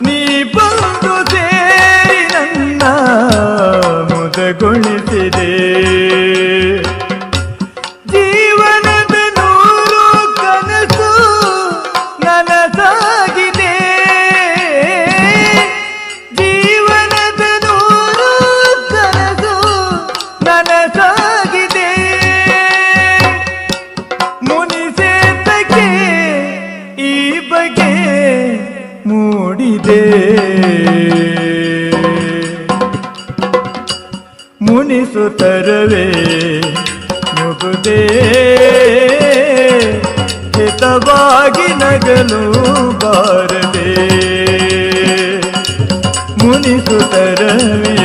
ನೀ ಬಂದು ಸೇರಿ ನನ್ನ ಮುದಗೊಳಿಸಿದೆ. ಜೀವನದ ನೂರು ಕನಸು ನನಸಾಗಿದೆ. ಜೀವನದ ನೂರು ಕನಸು ನನಸ ಮೂಡಿದೆ. ಮುನಿಸುತ್ತರವೇ ಮುಗುದೇ ಹಿತವಾಗಿ ನಗಲು ಬಾರದೆ. ಮುನಿಸುತ್ತರವೇ